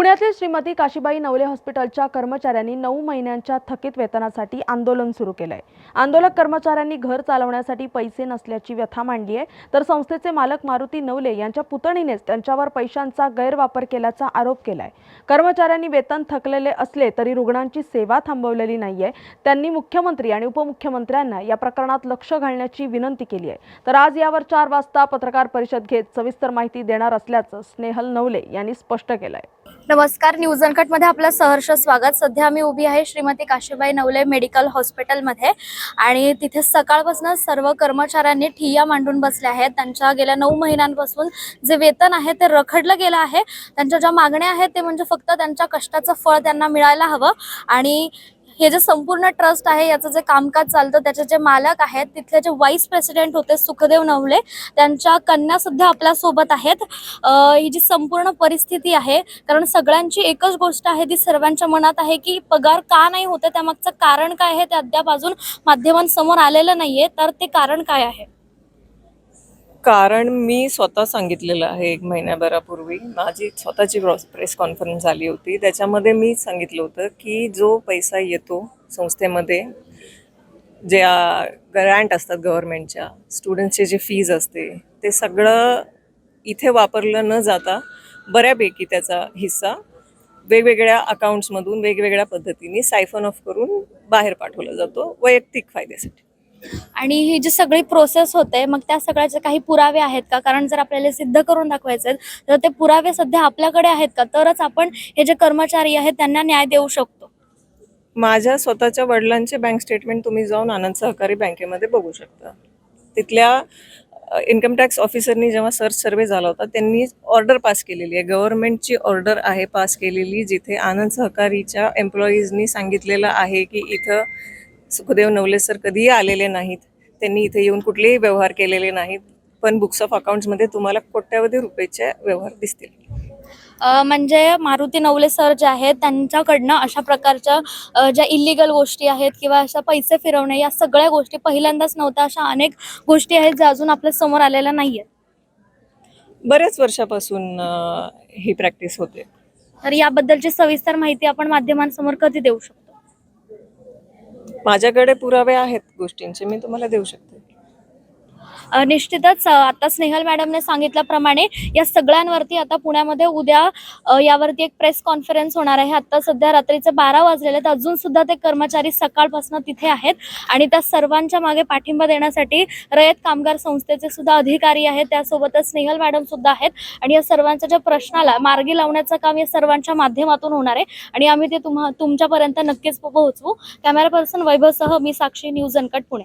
पुण्यातील श्रीमती काशीबाई नवले हॉस्पिटलच्या कर्मचाऱ्यांनी नऊ महिन्यांच्या थकीत वेतनासाठी आंदोलन सुरू केलंय. आंदोलक कर्मचाऱ्यांनी घर चालवण्यासाठी पैसे नसल्याची व्यथा मांडली आहे तर संस्थेचे मालक मारुती नवले यांच्या पुतणीनेच त्यांच्यावर पैशांचा गैरवापर केल्याचा आरोप केलाय. कर्मचाऱ्यांनी वेतन थकलेले असले तरी रुग्णांची सेवा थांबवलेली नाहीये. त्यांनी मुख्यमंत्री आणि उपमुख्यमंत्र्यांना या प्रकरणात लक्ष घालण्याची विनंती केली आहे तर आज यावर चार वाजता पत्रकार परिषद घेत सविस्तर माहिती देणार असल्याचं स्नेहल नवले यांनी स्पष्ट केलंय. नमस्कार न्यूज अनकटमध्ये आपलं सहर्ष स्वागत. सध्या मी उभी आहे श्रीमती काशीबाई नवले मेडिकल हॉस्पिटलमध्ये आणि तिथे सकाळपासून सर्व कर्मचाऱ्यांनी ठिय्या मांडून बसले आहेत. त्यांच्या गेल्या नऊ महिन्यांपासून जे वेतन आहे ते रखडलं गेलं आहे. त्यांच्या ज्या मागण्या आहेत ते म्हणजे फक्त त्यांच्या कष्टाचं फळ त्यांना मिळायला हवं आणि हे जे संपूर्ण ट्रस्ट आहे याचं जे कामकाज चालतं त्याचे जे मालक आहेत तिथले जे व्हाईस प्रेसिडेंट होते सुखदेव नवले त्यांच्या कन्या सुद्धा आपल्यासोबत आहेत. ही जी संपूर्ण परिस्थिती आहे कारण सगळ्यांची एकच गोष्ट आहे ती सर्वांच्या मनात आहे की पगार का नाही होते त्यामागचं कारण काय आहे ते अद्याप अजून माध्यमांसमोर आलेलं नाहीये तर ते कारण काय आहे? कारण मी स्वतः सांगितलेलं आहे एक महिन्याभरापूर्वी. माझी स्वतःची प्रेस कॉन्फरन्स झाली होती. त्याच्यामध्ये मी सांगितलं होतं की जो पैसा येतो संस्थेमध्ये ज्या ग्रँट असतात गव्हर्मेंटच्या स्टुडंट्सचे जे फीज असते ते सगळं इथे वापरलं न जाता बऱ्यापैकी त्याचा हिस्सा वेगवेगळ्या अकाउंट्समधून वेगवेगळ्या पद्धतीने सायफन ऑफ करून बाहेर पाठवला जातो वैयक्तिक फायद्यासाठी. आणि ही जी सगळी प्रोसेस होते मग त्या सगळ्याचे काही पुरावे आहेत का? कारण जर आपल्याला सिद्ध करून दाखवायचे आहेत, तर ते पुरावे सध्या आपल्याकडे आहेत का? तरच आपण हे जे कर्मचारी आहेत त्यांना न्याय देऊ शकतो. माझ्या स्वतःच्या वडिलांचे बँक स्टेटमेंट तुम्ही जाऊन आनंद सहकारी बँकेमध्ये बघू शकता. तिथल्या इन्कम टॅक्स ऑफिसरनी जेव्हा सर्च सर्वे झाला होता त्यांनी ऑर्डर पास केलेली आहे. गव्हर्नमेंटची ऑर्डर आहे पास केलेली जिथे आनंद सहकारीच्या एम्प्लॉईजनी सांगितलेलं आहे की इथं सुखदेव नवले सर कधीही आलेले नाहीत. त्यांनी इथे येऊन कुठलेही व्यवहार केलेले नाहीत. पण बुक्स ऑफ अकाउंट्समध्ये तुम्हाला कोट्यावधी रुपयाचे व्यवहार दिसतील. म्हणजे मारुती नवले सर जे आहेत त्यांच्याकडनं अशा प्रकारच्या ज्या इलिगल गोष्टी आहेत किंवा अशा पैसे फिरवणे या सगळ्या गोष्टी पहिल्यांदाच नव्हत्या. अशा अनेक गोष्टी आहेत ज्या अजून आपल्यासमोर आलेल्या नाहीयेत. बऱ्याच वर्षापासून ही प्रॅक्टिस होते. तर याबद्दलची सविस्तर माहिती आपण माध्यमांसमोर कधी देऊ शकतो? माझ्याकडे पुरावे आहेत गोष्टींचे मी तुम्हाला देऊ शकते. निश्चितच आता स्नेहल मॅडमने सांगितल्याप्रमाणे या सगळ्यांवरती आता पुण्यामध्ये उद्या यावरती एक प्रेस कॉन्फरन्स होणार आहे. आता सध्या रात्रीचे बारा वाजलेले आहेत. अजून सुद्धा ते कर्मचारी सकाळपासून तिथे आहेत आणि त्या सर्वांच्या मागे पाठिंबा देण्यासाठी रयत कामगार संस्थेचे सुद्धा अधिकारी आहेत. त्यासोबतच स्नेहल मॅडम सुद्धा आहेत आणि या सर्वांच्या ज्या प्रश्नाला मार्गी लावण्याचं काम या सर्वांच्या माध्यमातून होणार आहे आणि आम्ही ते तुम्हा तुमच्यापर्यंत नक्कीच पोहोचवू. कॅमेरा पर्सन वैभवसह मी साक्षी न्यूज अनकट पुणे.